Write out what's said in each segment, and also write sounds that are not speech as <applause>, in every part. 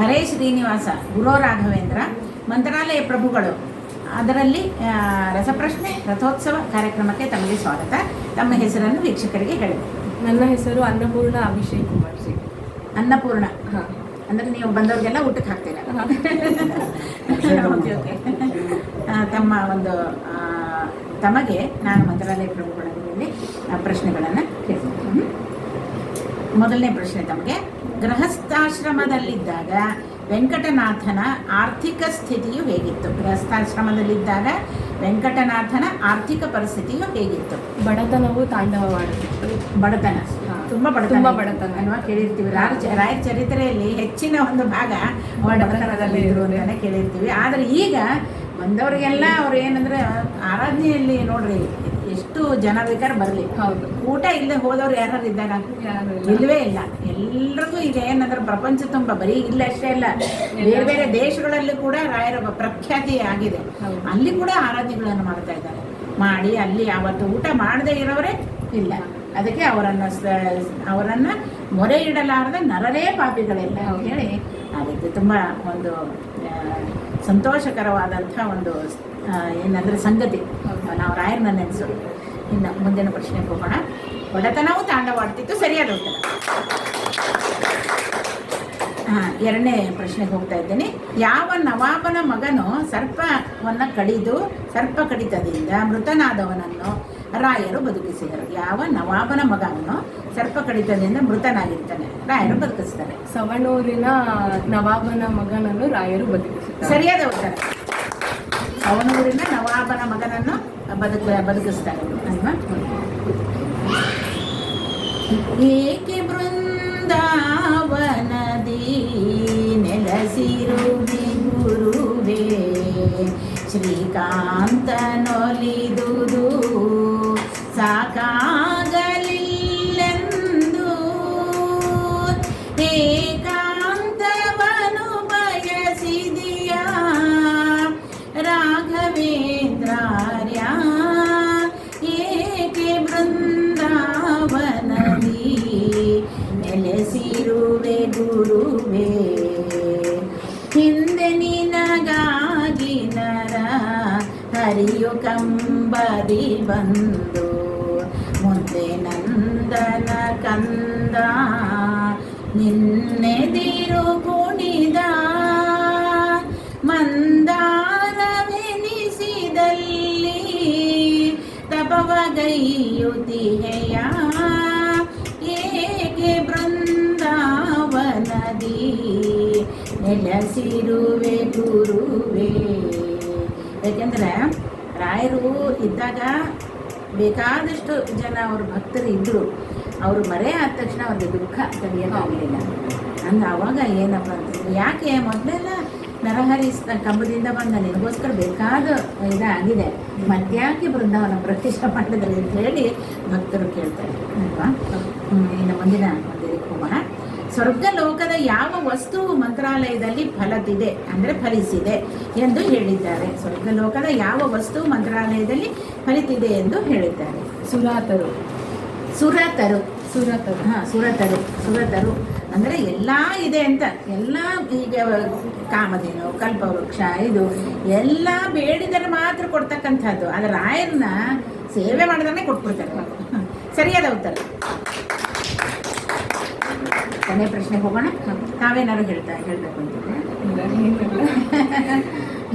ಹರೇ ಶ್ರೀನಿವಾಸ ಗುರು ರಾಘವೇಂದ್ರ ಮಂತ್ರಾಲಯ ಪ್ರಭುಗಳು. ಅದರಲ್ಲಿ ರಸಪ್ರಶ್ನೆ ರಥೋತ್ಸವ ಕಾರ್ಯಕ್ರಮಕ್ಕೆ ತಮಗೆ ಸ್ವಾಗತ. ತಮ್ಮ ಹೆಸರನ್ನು ವೀಕ್ಷಕರಿಗೆ ಹೇಳಿ. ನನ್ನ ಹೆಸರು ಅನ್ನಪೂರ್ಣ ಅಭಿಷೇಕ್ ಕುಮಾರ್ ಜಿ ಅನ್ನಪೂರ್ಣ? ಹಾಂ. ಅಂದ್ರೆ ನೀವು ಬಂದವ್ರಿಗೆಲ್ಲ ಊಟಕ್ಕೆ ಹಾಕ್ತೀರಾ? ಓಕೆ, <laughs> ತಮ್ಮ ಒಂದು ತಮಗೆ ನಾನು ಮಂತ್ರಾಲಯ ಪ್ರಭುಗಳಲ್ಲಿ ಪ್ರಶ್ನೆಗಳನ್ನು ಕೇಳ್ತೀನಿ? ಮೊದಲನೇ ಪ್ರಶ್ನೆ ತಮಗೆ. ಗೃಹಸ್ಥಾಶ್ರಮದಲ್ಲಿದ್ದಾಗ ವೆಂಕಟನಾಥನ ಆರ್ಥಿಕ ಸ್ಥಿತಿಯು ಹೇಗಿತ್ತು? ಗೃಹಸ್ಥಾಶ್ರಮದಲ್ಲಿದ್ದಾಗ ವೆಂಕಟನಾಥನ ಆರ್ಥಿಕ ಪರಿಸ್ಥಿತಿಯು ಹೇಗಿತ್ತು? ಬಡತನವು ತಾಂಡವವಾಡುತ್ತಿತ್ತು. ಬಡತನ. ತುಂಬ ಬಡತನ. ತುಂಬ. ಬಡತನ. ಅಲ್ವಾ? ಕೇಳಿರ್ತೀವಿ. ರಾಯ ರಾಯರ ಚರಿತ್ರೆಯಲ್ಲಿ ಹೆಚ್ಚಿನ ಒಂದು ಭಾಗ ಬಡತನದಲ್ಲಿ ಇದ್ರು ಅಂತಾನೆ ಕೇಳಿರ್ತೀವಿ. ಆದರೆ ಈಗ ಬಂದವರಿಗೆಲ್ಲ ಅವ್ರು ಏನಂದ್ರೆ ಆರಾಧನೆಯಲ್ಲಿ ನೋಡ್ರಿ ಎಷ್ಟು ಜನ ಬೇಕಾದ್ರೆ ಬರಲಿ. ಹೌದು. ಊಟ ಇಲ್ಲದೆ ಹೋದವ್ರು ಯಾರು ಇದ್ದಾಗ ಇಲ್ಲವೇ ಇಲ್ಲ. ಇಲ್ವೇ ಇಲ್ಲ. ಎಲ್ರಿಗೂ ಈಗ ಏನಂದ್ರೆ ಪ್ರಪಂಚ ತುಂಬ ಬರೀ ಇಲ್ಲ ಅಷ್ಟೇ ಇಲ್ಲ ಬೇರೆ ಬೇರೆ ದೇಶಗಳಲ್ಲಿ ಕೂಡ ರಾಯರ ಪ್ರಖ್ಯಾತಿ ಆಗಿದೆ. ಅಲ್ಲಿ ಕೂಡ ಆರಾಧನೆಗಳನ್ನು ಮಾಡ್ತಾ ಇದ್ದಾರೆ. ಮಾಡಿ ಅಲ್ಲಿ ಅವತ್ತು ಊಟ ಮಾಡದೇ ಇರೋರೇ ಇಲ್ಲ. ಅದಕ್ಕೆ ಅವರನ್ನ ಅವರನ್ನ ಮೊರೆ ಇಡಲಾರದ ನರರೇ ಪಾಪಿಗಳಿಲ್ಲ. ಹೇಳಿ ಅದಕ್ಕೆ ತುಂಬ ಒಂದು ಆ, ಸಂತೋಷಕರವಾದಂಥ ಒಂದು ಏನಂದ್ರೆ ಸಂಗತಿ ನಾವು ರಾಯರನ್ನ ನೆನೆಸೋದು. ಇನ್ನು ಮುಂದಿನ ಪ್ರಶ್ನೆಗೆ ಹೋಗೋಣ. ಬಡತನವು ತಾಂಡವಾಡ್ತಿತ್ತು ಸರಿಯಾದ ಉತ್ತರ. ಹಾಂ ಎರಡನೇ ಪ್ರಶ್ನೆಗೆ ಹೋಗ್ತಾ ಇದ್ದೇನೆ. ಯಾವ ನವಾಬನ ಮಗನು ಸರ್ಪವನ್ನ ಕಡಿದು ಸರ್ಪ ಕಡಿತದಿಂದ ಮೃತನಾದವನನ್ನು ರಾಯರು ಬದುಕಿಸಿದರು. ಯಾವ ನವಾಬನ ಮಗನು ಸರ್ಪ ಕಡಿತದಿಂದ ಮೃತನಾಗಿರ್ತಾನೆ. ರಾಯರು ಬದುಕಿಸ್ತಾರೆ. ಸವಣೂರಿನ ನವಾಬನ ಮಗನನ್ನು ರಾಯರು ಬದುಕಿಸುತ್ತಾರೆ ಸರಿಯಾದ ಉತ್ತರ. ಅವನೂರಿನ ನವಾಬನ ಮಗನನ್ನು ಬದುಕ ಬದುಕಿಸ್ತಾರೆ. ಅಲ್ವಾ? ಏಕೆ ಬೃಂದಾವನದಿ ನೆಲಸಿರುವೆ ಗುರುವೇ ಶ್ರೀಕಾಂತನೊಲಿದುದು ಸಾಕಾಗಲಿಲ್ಲೆಂದು ಗುರುವೇ ಹಿಂದೆ ನಿನಗಾಗಿ ನರ ಹರಿಯು ಕಂಬದಿ ಬಂದು, ಮುಂದೆ ನಂದನ ಕಂದ ನಿನ್ನೆದಿರು ಕುಣಿದ. ಮಂದಾರವೆನಿಸಿದಲ್ಲಿ ತಪವಗೈಯುತಿಹೆಯ ಏಕೆ ಬೃಂದಾವನದಿ ನೆಲೆಸಿರುವೆ ಗುರುವೆ ಯಾಕೆಂದರೆ ರಾಯರು ಇದ್ದಾಗ ಬೇಕಾದಷ್ಟು ಜನ ಅವರು ಭಕ್ತರು ಇದ್ದರು ಅವರು ಮರೆ ಆದ ತಕ್ಷಣ ಅವ್ರಿಗೆ ದುಃಖ ತಡೆಯೋಕಾಗಲಿಲ್ಲ ಅಂದ್ರೆ ಆವಾಗ ಏನಪ್ಪ ಅಂತ ಯಾಕೆ ಮೊದಲೆಲ್ಲ ನರಹರಿ ಕಂಬದಿಂದ ಬಂದ ನಿನಗೋಸ್ಕರ ಬೇಕಾದ ಇದಾಗಿದೆ. ಮಧ್ಯಾಹ್ನ ಬೃಂದಾವನ ಪ್ರತಿಷ್ಠೆ ಮಾಡಿದ್ರೆ ಅಂತ ಹೇಳಿ ಭಕ್ತರು ಕೇಳ್ತಾರೆ ಅಲ್ವಾ? ಇನ್ನು ಮುಂದಿನ ಮಂದಿರಿ ಹೋಗೋಣ ಸ್ವರ್ಗ ಲೋಕದ ಯಾವ ವಸ್ತು ಮಂತ್ರಾಲಯದಲ್ಲಿ ಫಲದಿದೆ ಅಂದರೆ ಫಲಿಸಿದೆ ಎಂದು ಹೇಳಿದ್ದಾರೆ. ಸ್ವರ್ಗ ಲೋಕದ ಯಾವ ವಸ್ತು ಮಂತ್ರಾಲಯದಲ್ಲಿ ಫಲಿತಿದೆ ಎಂದು ಹೇಳಿದ್ದಾರೆ. ಸುರಾತರು. ಸುರತರು. ಸುರತರು. ಹಾಂ ಸುರತರು. ಸುರತರು ಅಂದ್ರೆ ಎಲ್ಲ ಇದೆ ಅಂತ. ಎಲ್ಲ ಈಗ ಕಾಮಧೇನು ಕಲ್ಪವೃಕ್ಷ ಇದು ಎಲ್ಲ ಬೇಡಿದರೆ ಮಾತ್ರ ಕೊಡ್ತಕ್ಕಂಥದ್ದು. ಆದರೆ ರಾಯರನ್ನ ಸೇವೆ ಮಾಡಿದ್ರೆ ಕೊಟ್ಬಿಡ್ತಾರೆ ಸರಿಯಾದ ಉತ್ತರ. ಕೊನೆ ಪ್ರಶ್ನೆಗೆ ಹೋಗೋಣ. ತಾವೇನಾದ್ರು ಹೇಳ್ತಾ ಹೇಳ್ಬೇಕು ಅಂತ.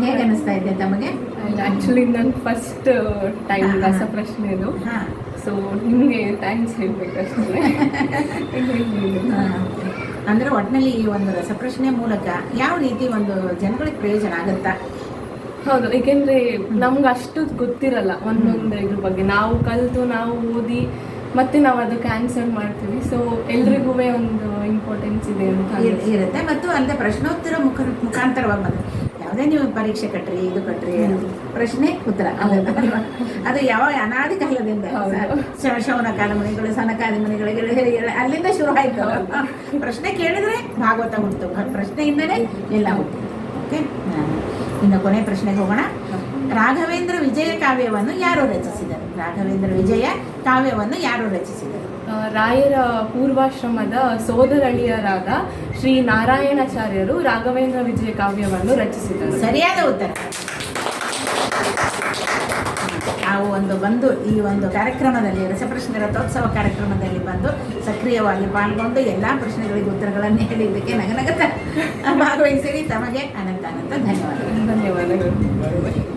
ಹೇಗೆ ಅನಿಸ್ತಾ ಇದೆ ತಮಗೆ? ಆ್ಯಕ್ಚುಲಿ ನನ್ನ ಫಸ್ಟ್ ಟೈಮ್ ರಸ ಪ್ರಶ್ನೆ ಇದು. ಹಾ. ಸೊ ನಿಮಗೆ ಥ್ಯಾಂಕ್ಸ್ ಹೇಳ್ಬೇಕು ಅಂದರೆ <laughs> ಹಾ. ಅಂದ್ರೆ ಒಟ್ಟಿನಲ್ಲಿ ಈ ಒಂದು ರಸಪ್ರಶ್ನೆ ಮೂಲಕ ಯಾವ ರೀತಿ ಒಂದು ಜನಗಳಿಗೆ ಪ್ರಯೋಜನ ಆಗುತ್ತಾ? ಹೌದು ಏಕೆಂದ್ರೆ ನಮ್ಗೆ ಅಷ್ಟು ಗೊತ್ತಿರಲ್ಲ ಒಂದೊಂದು ಇದ್ರ ಬಗ್ಗೆ. ನಾವು ಕಲಿತು ನಾವು ಓದಿ ಮತ್ತೆ ನಾವು ಅದು ಕ್ಯಾನ್ಸಲ್ ಮಾಡ್ತೀವಿ. ಸೊ ಎಲ್ರಿಗೂ ಒಂದು ಇಂಪಾರ್ಟೆನ್ಸ್ ಇದೆ ಅಂತ ಇರುತ್ತೆ. ಮತ್ತು ಅಲ್ಲದೆ ಪ್ರಶ್ನೋತ್ತರ ಮುಖ ಮುಖಾಂತರವಾಗಿ ಬಂದ್ರೆ ಯಾವುದೇ ನೀವು ಪರೀಕ್ಷೆ ಕಟ್ಟ್ರಿ ಇದು ಕಟ್ಟ್ರಿ ಪ್ರಶ್ನೆ ಉತ್ತರ. ಅದು ಯಾವ ಅನಾದಿ ಕಾಲದಿಂದ. ಹೌದು. ಮನೆಗಳು ಸನಕಾದಿ ಮಣಿಗಳು ಅಲ್ಲಿಂದ ಶುರು ಆಯ್ತು. ಪ್ರಶ್ನೆ ಕೇಳಿದ್ರೆ ಭಾಗವತ ಉಂಟು. ಪ್ರಶ್ನೆಯಿಂದಲೇ ಎಲ್ಲ ಹುಟ್ಟಿತು ಓಕೆ ಇನ್ನು ಕೊನೆ ಪ್ರಶ್ನೆಗೆ ಹೋಗೋಣ. ರಾಘವೇಂದ್ರ ವಿಜಯ ಕಾವ್ಯವನ್ನು ಯಾರು ರಚಿಸಿದರು. ರಾಘವೇಂದ್ರ ವಿಜಯ ಕಾವ್ಯವನ್ನು ಯಾರು ರಚಿಸಿದರು. ರಾಯರ ಪೂರ್ವಾಶ್ರಮದ ಸೋದರಳಿಯರಾದ ಶ್ರೀ ನಾರಾಯಣಾಚಾರ್ಯರು ರಾಘವೇಂದ್ರ ವಿಜಯ ಕಾವ್ಯವನ್ನು ರಚಿಸಿದರು. ಸರಿಯಾದ ಉತ್ತರ. ನಾವು ಒಂದು ಬಂದು ಈ ಒಂದು ಕಾರ್ಯಕ್ರಮದಲ್ಲಿ ರಸಪ್ರಶ್ನೆ ರಥೋತ್ಸವ ಕಾರ್ಯಕ್ರಮದಲ್ಲಿ ಬಂದು ಸಕ್ರಿಯವಾಗಿ ಪಾಲ್ಗೊಂಡು ಎಲ್ಲ ಪ್ರಶ್ನೆಗಳಿಗೆ ಉತ್ತರಗಳನ್ನು ಹೇಳಿದ್ದಕ್ಕೆ ನಗನಗತ ಭಾಗವಹಿಸಿರಿ. ತಮಗೆ ಅನಂತ ಅನಂತ ಧನ್ಯವಾದಗಳು. ಧನ್ಯವಾದಗಳು.